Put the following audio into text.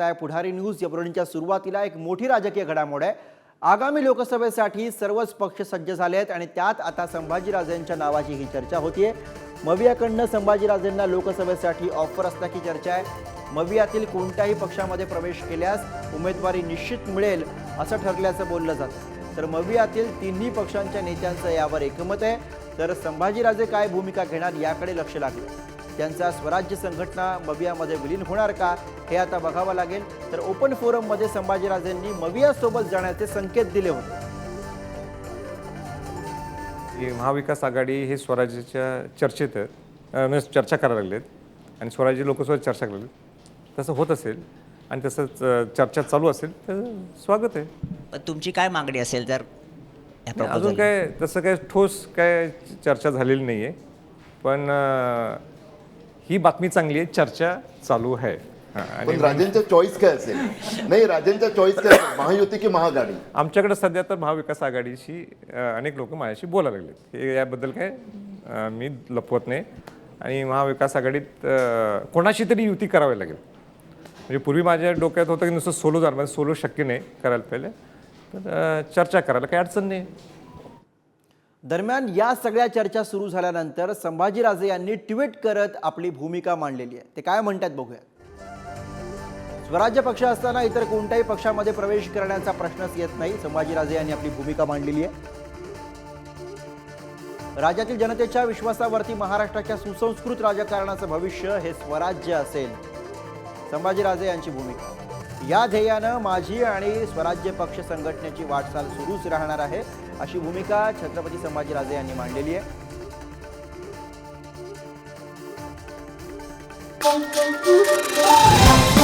आहे पुढारी न्यूज या बुलेटिनच्या सुरुवातीला एक मोठी राजकीय घडामोड आहे. आगामी लोकसभेसाठी सर्वच पक्ष सज्ज झाले आहेत आणि त्यात आता संभाजीराजेंच्या नावाची ही चर्चा होतीये. मवियाकडनं संभाजीराजेंना लोकसभेसाठी ऑफर असल्याची चर्चा आहे? मवियातील कोणत्याही पक्षामध्ये प्रवेश केल्यास उमेदवारी निश्चित मिळेल असं ठरल्याचं बोललं जातं. तर मवियातील तिन्ही पक्षांच्या नेत्यांचं यावर एकमत आहे. तर संभाजीराजे काय भूमिका घेणार याकडे लक्ष लागलं. त्यांचा स्वराज्य संघटना मवियामध्ये विलीन होणार का हे आता बघावं लागेल. तर ओपन फोरममध्ये संभाजीराजेंनी मवियासोबत जाण्याचे संकेत दिले होते. की महाविकास आघाडी हे स्वराज्याच्या चर्चेत म्हणजे चर्चा करायला लागलेत आणि स्वराज्य लोकसभेत चर्चा करायला तसं होत असेल आणि तसंच चर्चा चालू असेल तर स्वागत आहे. पण तुमची काय मागणी असेल जर अजून काय तसं काय ठोस काय चर्चा झालेली नाही आहे पण ही बातमी चांगली आहे चर्चा चालू आहे. हां, पण राजेंचा चॉईस काय असेल? नाही राजेंचा चॉईस काय असेल? महायुती की महागाडी आमच्याकडे सध्या तर महाविकास आघाडीशी अनेक लोक माझ्याशी बोलायला लागलेत. हे याबद्दल काय मी लपवत नाही. आणि महाविकास आघाडीत कोणाशी तरी युती करावी लागेल. म्हणजे पूर्वी माझ्या डोक्यात होतं की नुसतं सोलो जाणं म्हणजे सोलो शक्य नाही करायला पहिले. तर चर्चा करायला काही अडचण नाही. दरम्यान या सगळ्या चर्चा सुरू झाल्यानंतर संभाजीराजे यांनी ट्विट करत आपली भूमिका मांडलेली आहे. ते काय म्हणतात बघूया. स्वराज्य पक्ष असताना इतर कोणत्याही पक्षामध्ये प्रवेश करण्याचा प्रश्नच येत नाही. संभाजीराजे यांनी आपली भूमिका मांडलेली आहे. राज्यातील जनतेच्या विश्वासावरती महाराष्ट्राच्या सुसंस्कृत राजकारणाचं भविष्य हे स्वराज्य असेल. संभाजीराजे यांची भूमिका. या ध्येयानं माझी आणि स्वराज्य पक्ष संघटनेची वाटचाल सुरूच राहणार आहे अशी भूमिका छत्रपती संभाजीराजे यांनी मांडलेली आहे Thank you.